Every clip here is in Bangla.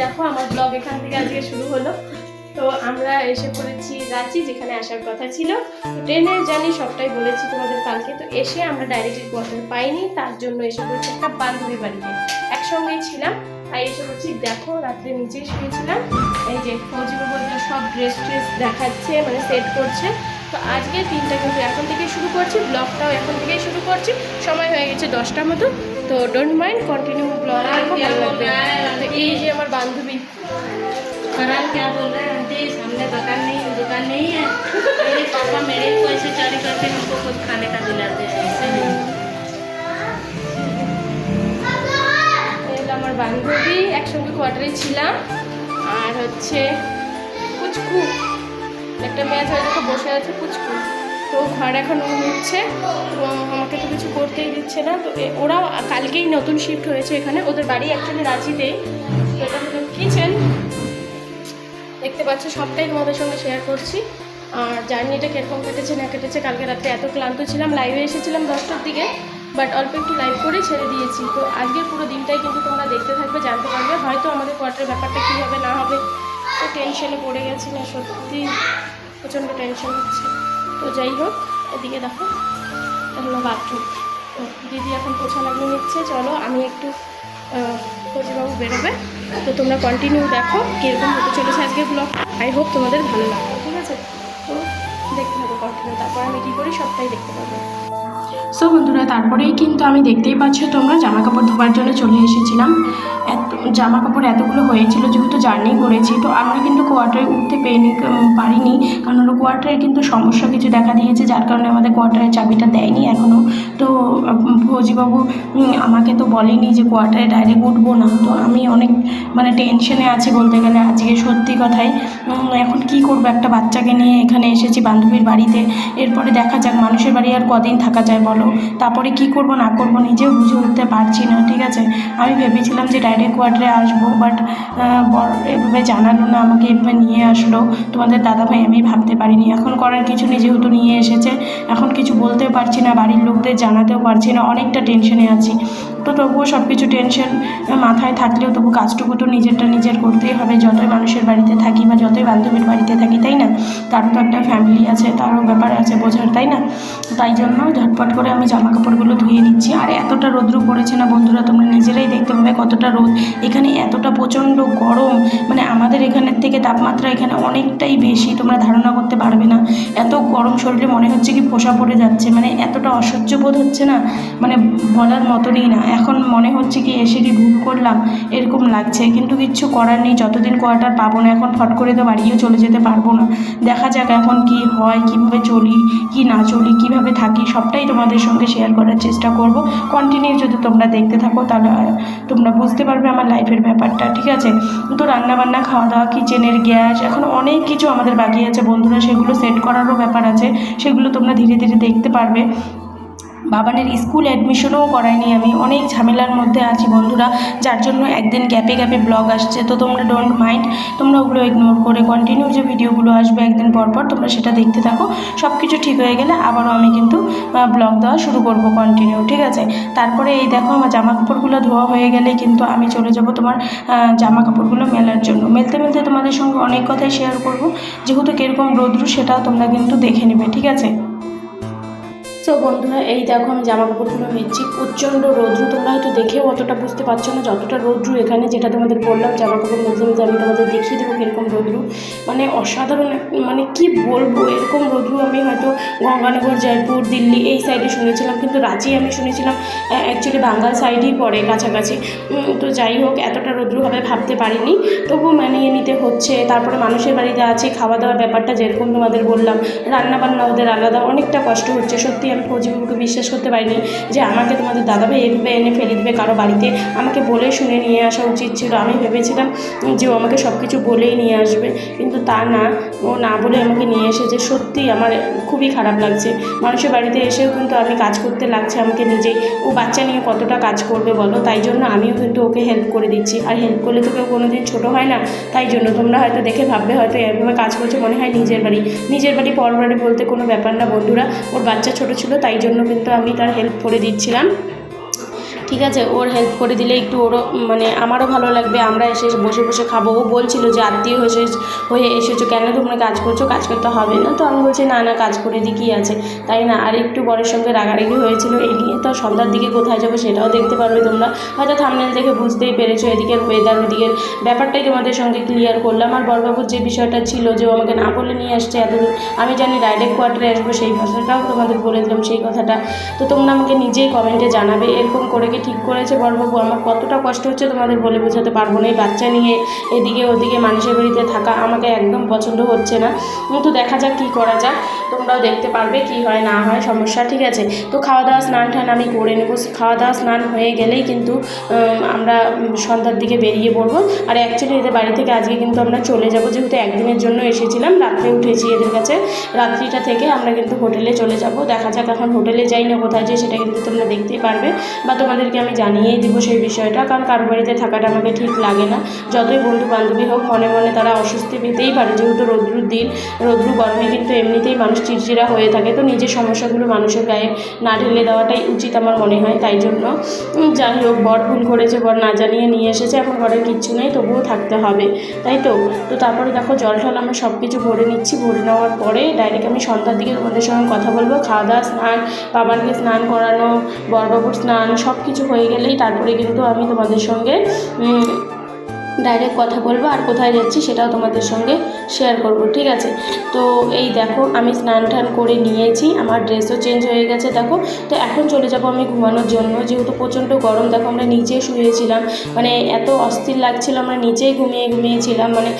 দেখো, আমার ব্লগ এখান থেকে আজকে শুরু হলো। তো আমরা এসে পড়েছি রাঁচি, যেখানে আসার কথা ছিল। ট্রেনের জার্নি সবটাই বলেছি তোমাদের কালকে। তো এসে আমরা ডাইরেক্ট কোয়ার্টার পাইনি, তার জন্য এসে পড়েছি একটা বান্ধবী বাড়িতে একসঙ্গেই ছিলাম, আর এসে পড়ছি, দেখো, রাত্রে নিচেই শুয়েছিলাম। এই যে ফৌজি বলতে সব ড্রেস ট্রেস দেখাচ্ছে মানে সেট করছে। তো আজকে তিনটা কিন্তু এখন থেকে শুরু করছি ব্লগটাও এখন থেকেই শুরু করছি সময় হয়ে গেছে দশটার মতো তো ডোন্ট মাইন্ড কন্টিনিউ ব্লগ খুব ভালো লাগবে তো এই যে আমার বান্ধবী फरहान क्या बोल रहे हैं आंटी सामने दुकान नहीं दुकान नहीं है मेरे पापा मेरे को ऐसे चोरी करके हमको कुछ खाने का दिलाते हैं ऐसे नहीं এই হলো আমার বান্ধবী একসঙ্গে কোয়ার্টারে ছিলাম আর হচ্ছে পুচকু একটা মেয়ে আছে দেখো বসে আছে পুচকু। তো ঘর এখন উঠছে তো আমাকে তো কিছু করতেই দিচ্ছে না। তো ওরাও কালকেই নতুন শিফট হয়েছে এখানে, ওদের বাড়ি অ্যাকচুয়ালি রাঁচিতেই তো এটা হলো কিচেন দেখতে পাচ্ছ, সবটাই তোমাদের সঙ্গে শেয়ার করছি। আর জার্নিটা কীরকম কেটেছে না কেটেছে, কালকে রাত্রে এত ক্লান্ত ছিলাম লাইভে এসেছিলাম দশটার দিকে বাট অল্প একটু লাইভ করে ছেড়ে দিয়েছি। তো আজকের পুরো দিনটাই কিন্তু তোমরা দেখতে থাকবে, জানতে পারবে। হয়তো আমাদের কোয়ার্টারের ব্যাপারটা কী হবে, না হবে তো টেনশনে পড়ে গেছি না সত্যি প্রচণ্ড টেনশন হচ্ছে। তো যাই হোক, এদিকে দেখো হলো বাথরুম দিদি এখন পোছা লাগিয়ে নিচ্ছে, চলো আমি একটু কোচিবাবু বেরোবে। তো তোমরা কন্টিনিউ দেখো কীরকম হতে চলেছে আজকের ব্লগ আই হোপ তোমাদের ভালো লাগবে, ঠিক আছে? তো দেখতে হবে কন্টিনিউ তারপর আমি কী করি সবটাই দেখতে পাবো। সো বন্ধুরা, তারপরেই কিন্তু আমি দেখতেই পাচ্ছ তোমরা জামা কাপড় ধোবার জন্য চলে এসেছিলাম। এত জামা কাপড় এতগুলো হয়েছিল যেহেতু জার্নি করেছি, তো আমরা কিন্তু কোয়ার্টারে উঠতে পেরিনি পারিনি। কারণ হলো কোয়ার্টারে কিন্তু সমস্যা কিছু দেখা দিয়েছে, যার কারণে আমাদের কোয়ার্টারের চাবিটা দেয়নি এখনও তো ফৌজিবাবু আমাকে তো বলেনি যে কোয়ার্টারে ডাইরেক্ট উঠবো না। তো আমি অনেক মানে টেনশনে আছি বলতে গেলে আজকে সত্যি কথাই এখন কি করব? একটা বাচ্চাকে নিয়ে এখানে এসেছি বান্ধবীর বাড়িতে। এরপরে দেখা যাক, মানুষের বাড়ি আর কদিন থাকা যায় বলো? তারপরে কি করব না করব নিজেও বুঝে উঠতে পারছি না, ঠিক আছে? আমি ভেবেছিলাম যে ডাইরেক্ট কোয়ার্টারে আসব বাট এভাবে জানালো না, আমাকে এভাবে নিয়ে আসলো। তোমাদের দাদাভাই আমি ভাবতে পারিনি। এখন করার কিছু নেই, যেহেতু নিয়ে এসেছে, এখন কিছু বলতেও পারছি না, বাড়ির লোকদের জানাতেও পারছি না, অনেকটা টেনশনে আছি। তো তবুও সব কিছু টেনশন মাথায় থাকলেও তবু কাজটুকু তো নিজেরটা নিজের করতেই হবে, যতই মানুষের বাড়িতে থাকি বা যতই বান্ধবীর বাড়িতে থাকি, তাই না? তারও তো একটা ফ্যামিলি আছে, তারও ব্যাপার আছে বোঝার, তাই না? তাই জন্য ঝটপট করে আমি জামা কাপড়গুলো ধুয়ে নিচ্ছি। আর এতটা রোদ্রু পড়েছে না বন্ধুরা, তোমরা নিজেরাই দেখতে পাবে কতটা রোদ। এখানে এতটা প্রচণ্ড গরম মানে আমাদের এখানের থেকে তাপমাত্রা এখানে অনেকটাই বেশি, তোমরা ধারণা করতে পারবে না। এত গরম শরীরে মনে হচ্ছে কি ফোসা পড়ে যাচ্ছে মানে এতটা অসহ্য বোধ হচ্ছে না মানে বলার মতনই না। এখন মনে হচ্ছে কি এসে কি ভুল করলাম, এরকম লাগছে। কিন্তু কিচ্ছু করার নেই, যতদিন কোয়ার্টার পাবো না, এখন ফট করে তো বাড়িও চলে যেতে পারব না। দেখা যাক এখন কি হয়, কীভাবে চলি, কি না চলি, কীভাবে থাকি, সবটাই তোমাদের সঙ্গে শেয়ার করার চেষ্টা করব। কন্টিনিউ যদি তোমরা দেখতে থাকো, তাহলে তোমরা বুঝতে পারবে আমার লাইফের ব্যাপারটা, ঠিক আছে? তো রান্নাবান্না খাওয়া দাওয়া কিচেনের গ্যাস এখন অনেক কিছু আমাদের বাকি আছে। বন্ধুরা, সেগুলো সেট করারও ব্যাপার আছে। সেগুলো তোমরা ধীরে ধীরে দেখতে পারবে। বাবানের স্কুল অ্যাডমিশনও করাইনি আমি। অনেক ঝামেলার মধ্যে আছি বন্ধুরা, যার জন্য একদিন গ্যাপে গ্যাপে ব্লগ আসছে। তো তোমরা ডোন্ট মাইন্ড তোমরা ওগুলো ইগনোর করে কন্টিনিউ যে ভিডিওগুলো আসবে একদিন পর পর, তোমরা সেটা দেখতে থাকো। সব কিছু ঠিক হয়ে গেলে আবারও আমি কিন্তু ব্লগ দেওয়া শুরু করব কন্টিনিউ ঠিক আছে? তারপরে এই দেখো আমার জামা কাপড়গুলো ধোয়া হয়ে গেলে কিন্তু আমি চলে যাব তোমার জামা কাপড়গুলো মেলার জন্য। মেলতে মেলতে তোমাদের সঙ্গে অনেক কথাই শেয়ার করব। যেহেতু কীরকম রোদ্রু সেটাও তোমরা কিন্তু দেখে নেবে, ঠিক আছে? তো বন্ধুরা, এই দেখো আমি জামা কাপড়গুলো নিচ্ছি। প্রচণ্ড রৌদ্র তোমরা হয়তো দেখেও অতটা বুঝতে পারছ না যতটা রৌদ্র এখানে যেটা তোমাদের বললাম, জামা কাপড় মধ্যে মধ্যে আমি তোমাদের দেখিয়ে দেবো কীরকম রৌদ্র মানে অসাধারণ মানে কি বলব, এরকম রৌদ্র আমি হয়তো গঙ্গানগর, জয়পুর, দিল্লি এই সাইডে শুনেছিলাম, কিন্তু রাঁচি আমি শুনেছিলাম অ্যাকচুয়ালি বাঙ্গাল সাইডেই পড়ে কাছাকাছি। তো যাই হোক, এতটা রৌদ্র হবে ভাবতে পারিনি। তবু মানিয়ে নিতে হচ্ছে, তারপরে মানুষের বাড়িতে আছে খাওয়া দাওয়ার ব্যাপারটা যেরকম তোমাদের বললাম রান্না বান্না ওদের আলাদা, অনেকটা কষ্ট হচ্ছে, সত্যি আমি ফৌজিবাবুকে বিশ্বাস করতে পারিনি যে আমাকে তোমাদের দাদাভাই এভাবে এনে ফেলে দেবে কারও বাড়িতে। আমাকে বলে শুনে নিয়ে আসা উচিত ছিল। আমি ভেবেছিলাম যে ও আমাকে সব কিছু বলেই নিয়ে আসবে। কিন্তু তা না। ও না বলে আমাকে নিয়ে এসেছে সত্যি আমার খুবই খারাপ লাগছে। মানুষের বাড়িতে এসেও কিন্তু আমি কাজ করতে লাগছে আমাকে নিজেই ও বাচ্চা নিয়ে কতটা কাজ করবে বলো? তাই জন্য আমিও কিন্তু ওকে হেল্প করে দিচ্ছি। আর হেল্প করলে তো কেউ কোনো দিন ছোটো হয় না। তাই জন্য তোমরা হয়তো দেখে ভাববে, হয়তো এভাবে কাজ করছে, মনে হয় নিজের বাড়ি। নিজের বাড়ি পর বাড়ি বলতে কোনো ব্যাপার না বন্ধুরা। ওর বাচ্চা ছোটো ছিল তাই জন্য কিন্তু আমি তার হেল্প করে দিচ্ছিলাম। ঠিক আছে, ওর হেল্প করে দিলে একটু ওরও মানে আমারও ভালো লাগবে। আমরা এসে বসে বসে খাব। ও বলছিল যে, আত্মীয় হয়ে হয়ে এসেছ কেন? তোমরা কাজ করছ, কাজ করতে হবে না। তো আমি বলছি, না না, কাজ করে দিই, কী আছে? তাই না, আর একটু বরের সঙ্গে রাগারাগি হয়েছিল। এই নিয়ে তো সন্ধ্যার দিকে কোথায় যাব সেটাও দেখতে পারবে তোমরা। হয়তো থামনেল দেখে বুঝতেই পেরেছ, এদিকের ওয়েদার ওদিকের ব্যাপারটাই তোমাদের সঙ্গে ক্লিয়ার করলাম। আর বরবাবুর যে বিষয়টা ছিল যে, ও আমাকে না বলে নিয়ে আসছে এতদূর আমি জানি ডাইরেক্ট কোয়ার্টারে আসব, সেই ভাষাটাও তোমাদের বলে দিলাম, সেই কথাটা। তো তোমরা আমাকে নিজেই কমেন্টে জানাবে, এরকম করে কি ঠিক করেছে বরবাবু। আমার কতটা কষ্ট হচ্ছে তোমাদের বলে বোঝাতে পারব না। এই বাচ্চা নিয়ে এদিকে ওদিকে মানুষের বাড়িতে থাকা আমাকে একদম পছন্দ হচ্ছে না। কিন্তু দেখা যাক কী করা যাক। তোমরাও দেখতে পারবে কি হয়, না হয়, সমস্যা, ঠিক আছে? তো খাওয়া দাওয়া স্নান টান আমি করে নেব। খাওয়া দাওয়া স্নান হয়ে গেলেই কিন্তু আমরা সন্ধ্যার দিকে বেরিয়ে পড়ব। আর অ্যাকচুয়ালি এদের বাড়ি থেকে আজকে কিন্তু আমরা চলে যাব। যেহেতু একদিনের জন্য এসেছিলাম, রাত্রে উঠেছি এদের কাছে। রাত্রিটা থেকে আমরা কিন্তু হোটেলে চলে যাব। দেখা যাক এখন হোটেলে যাই না কোথায় যাই সেটা কিন্তু তোমরা দেখতেই পারবে। বা তোমাদেরকে আমি জানিয়েই দিব সেই বিষয়টা, কারণ কারও বাড়িতে থাকাটা আমাকে ঠিক লাগে না। যতই বন্ধু বান্ধবী হোক, মনে মনে তারা অস্বস্তি পেতেই পারে, যেহেতু রৌদ্রুর দিন রৌদ্রু গরমে কিন্তু এমনিতেই মানুষ চিড়চিড়া হয়ে থাকে। তো নিজের সমস্যাগুলো মানুষের গায়ে না ঢেলে দেওয়াটাই উচিত আমার মনে হয়, তাই জন্য। যাই হোক, বর ভুল করেছে, বর না জানিয়ে নিয়ে এসেছে, এখন ঘরে কিচ্ছু নেই, তবুও থাকতে হবে, তাই তো? তো তারপরে দেখো, জল টল আমরা সব কিছু ভরে নিচ্ছি, ভরে নেওয়ার পরে ডাইরেক্ট আমি সন্ধ্যার দিকে তোমাদের সঙ্গে কথা বলব, খাওয়া দাওয়া, স্নান বাবানকে স্নান করানো বর বরবাবুর স্নান সব কিছু হয়ে গেলেই তারপরে কিন্তু আমি তোমাদের সঙ্গে ডাইরেক্ট কথা বলব আর কোথায় যাচ্ছি সেটাও তোমাদের সঙ্গে শেয়ার করব, ঠিক আছে? তো এই দেখো, আমি স্নান টান করে নিয়েছি, আমার ড্রেসও চেঞ্জ হয়ে গেছে, দেখো? তো এখন চলে যাব আমি ঘুমানোর জন্য, যেহেতু প্রচণ্ড গরম, দেখো আমরা নিচে শুয়েছিলাম মানে এত অস্থির লাগছিল, আমরা নিচেই ঘুমিয়ে ঘুমিয়েছিলাম মানে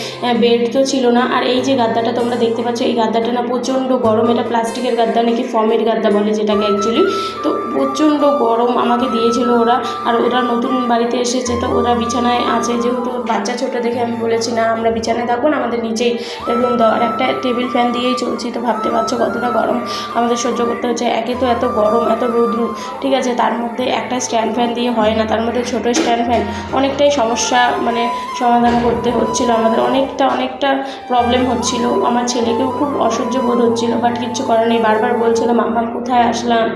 বেড তো ছিল না, আর এই যে গাদ্দাটা তোমরা দেখতে পাচ্ছ, এই গাদ্দাটা না প্রচণ্ড গরম, এটা প্লাস্টিকের গাদ্দা নাকি ফর্মের গাদ্দা বলে যেটাকে অ্যাকচুয়ালি তো প্রচণ্ড গরম আমাকে দিয়েছিল ওরা, আর ওরা নতুন বাড়িতে এসেছে, তো ওরা বিছানায় আছে, যেহেতু বাচ্চা ছোটো দেখে আমি বলেছি, না, আমরা বিছানায় থাকব না, আমাদের নিচেই রুম দেওয়া আর একটা টেবিল ফ্যান দিয়েই চলছি, তো ভাবতে পারছ কতটা গরম। আমাদের সহ্য করতে হচ্ছে, একে তো এত গরম, এত রৌদ্র, ঠিক আছে? তার মধ্যে একটা স্ট্যান্ড ফ্যান দিয়ে হয় না, তার মধ্যে ছোটো স্ট্যান্ড ফ্যান। অনেকটাই সমস্যা মানে সমাধান করতে হচ্ছিল আমাদের। অনেকটা অনেকটা প্রবলেম হচ্ছিল। আমার ছেলেকেও খুব অসহ্য বোধ হচ্ছিল বাট কিচ্ছু করার নেই। বারবার বলছিল মামা কোথায় আসলাম?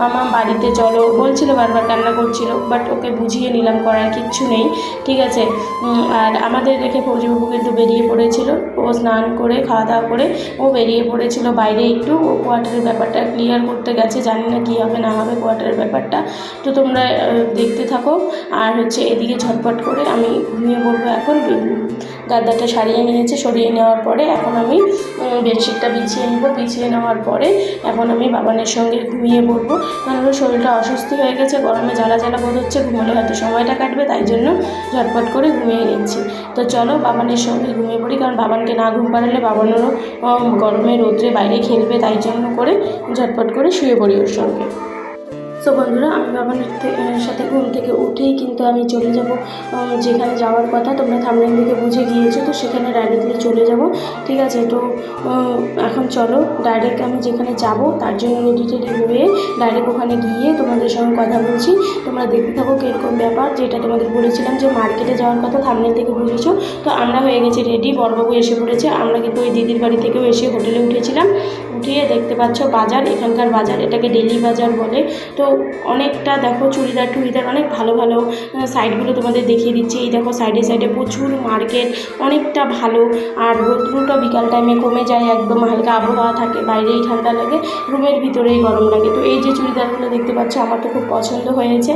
মামা বাড়িতে চলো। বলছিল বারবার কান্না করছিল বাট ওকে বুঝিয়ে নিলাম, করার কিচ্ছু নেই, ঠিক আছে? আর আমাদের রেখে ফৌজিবাবু কিন্তু বেরিয়ে পড়েছিল। ও স্নান করে, খাওয়া দাওয়া করে ও বেরিয়ে পড়েছিল। বাইরে একটু ও কোয়ার্টারের ব্যাপারটা ক্লিয়ার করতে গেছে। জানি না কী হবে, না হবে কোয়ার্টারের ব্যাপারটা। তো তোমরা দেখতে থাকো। আর হচ্ছে এদিকে ঝটপট করে আমি ঘুমিয়ে পড়ব এখন। গাদ্দাটা সারিয়ে নিয়েছে। সরিয়ে নেওয়ার পরে এখন আমি বেডশিটটা বিছিয়ে নেব। বিছিয়ে নেওয়ার পরে এখন আমি বাবানের সঙ্গে ঘুমিয়ে পড়ব। কারণ শরীরটা অসুস্থ হয়ে গেছে, গরমে জ্বালা জ্বালা বোধ হচ্ছে। ঘুমোলে হয়তো সময়টা কাটবে, তাই জন্য ঝটপট করে ঘুমিয়ে নিচ্ছি তো চলো বাবানের সঙ্গে ঘুমিয়ে পড়ি, কারণ বাবানকে না ঘুম পাড়ালে বাবানেরও গরমে রোদ্রে বাইরে খেলবে, তাই জন্য করে ঝটপট করে শুয়ে পড়ি ওর সঙ্গে। তো বন্ধুরা, আমি বাবানের থে- সাথে ঘুম থেকে উঠেই কিন্তু আমি চলে যাব যেখানে যাওয়ার কথা তোমরা থামলেন দিকে বুঝে গিয়েছো, তো সেখানে ডাইরেক্টলি চলে যাব। ঠিক আছে, তো এখন চলো ডাইরেক্ট আমি যেখানে যাব, তার জন্য রেডি টেডি হয়ে ডাইরেক্ট ওখানে গিয়ে তোমাদের সঙ্গে কথা বলছি। তোমরা দেখতে থাকো কীরকম ব্যাপার, যেটা তোমাদের বলেছিলাম যে মার্কেটে যাওয়ার কথা থামলেন থেকে বুঝেছ। তো আমরা হয়ে গেছি রেডি বড়বাবু এসে পড়েছে, আমরা কিন্তু ওই দিদির বাড়ি থেকেও এসে হোটেলে উঠেছিলাম। উঠিয়ে দেখতে পাচ্ছ বাজার, এখানকার বাজার, এটাকে ডেলি বাজার বলে। তো অনেকটা দেখো চুড়িদার টুড়িদার, অনেক ভালো ভালো সাইডগুলো তোমাদের দেখিয়ে দিচ্ছি। এই দেখো সাইডে সাইডে প্রচুর মার্কেট অনেকটা ভালো। আর রোদ্রুটা বিকাল টাইমে কমে যায় একদম, হালকা আবহাওয়া থাকে, বাইরেই ঠান্ডা লাগে, রুমের ভিতরেই গরম লাগে। তো এই যে চুড়িদারগুলো দেখতে পাচ্ছ, আমার তো খুব পছন্দ হয়েছে।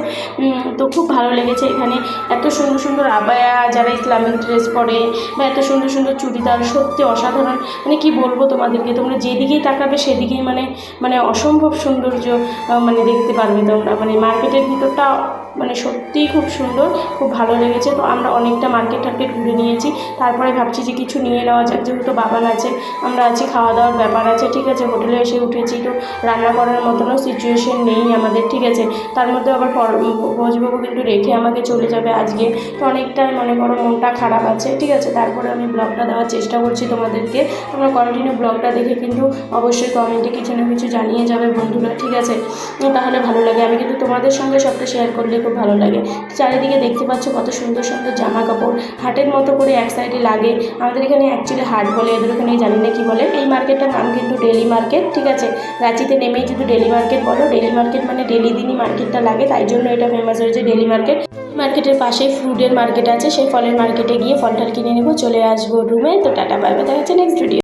তো খুব ভালো লেগেছে এখানে। এত সুন্দর সুন্দর আবায়া যারা ইসলামিক ড্রেস পরে, বা এত সুন্দর সুন্দর চুড়িদার, সত্যি অসাধারণ। মানে কি বলব তোমাদেরকে, তোমরা যেদিকেই তাকাবে সেদিকেই মানে মানে অসম্ভব সৌন্দর্য মানে দেখতে পারবে তোমরা মানে মার্কেটের ভিতরটা মানে সত্যিই খুব সুন্দর, খুব ভালো লেগেছে। তো আমরা অনেকটা মার্কেট টার্কেট ঘুরে নিয়েছি। তারপরে ভাবছি যে কিছু নিয়ে নেওয়া যাক। যেহেতু বাবান আছে, আমরা আছি খাওয়া দাওয়ার ব্যাপার আছে। ঠিক আছে, হোটেলে এসে উঠেছি। তো রান্না করার মতনও সিচুয়েশন নেই আমাদের, ঠিক আছে। তার মধ্যে আবার ভোজবাবু কিন্তু রেখে আমাকে চলে যাবে আজকে। তো অনেকটাই মনে করো মনটা খারাপ আছে, ঠিক আছে। তারপরে আমি ব্লগটা দেওয়ার চেষ্টা করছি তোমাদেরকে। তোমরা কন্টিনিউ ব্লগটা দেখে কিন্তু অবশ্যই কমেন্টে কিছু না কিছু জানিয়ে যাবে বন্ধুরা, ঠিক আছে। তাহলে ভালো ভালো লাগে। আমি কিন্তু তোমাদের সঙ্গে সবটা শেয়ার করলে খুব ভালো লাগে। চারিদিকে দেখতে পাচ্ছ কত সুন্দর সুন্দর জামা কাপড় হাটের মতো করে এক সাইডে লাগে। আমাদের এখানে অ্যাকচুয়ালি হাট বলে, এদের ওখানে জানি না কি বলে। এই মার্কেটটার নাম কিন্তু ডেলি মার্কেট ঠিক আছে? রাঁচিতে নেমেই যদি ডেলি মার্কেট বলো ডেলি মার্কেট মানে ডেলি দিনই মার্কেটটা লাগে। তাই জন্য এটা ফেমাস হয়েছে ডেলি মার্কেট মার্কেটের পাশেই ফ্রুটের মার্কেট আছে। সেই ফলের মার্কেটে গিয়ে ফল টল কিনে নেব। চলে আসব রুমে তো টাটা বাইবে দেখা হচ্ছে নেক্সট ভিডিও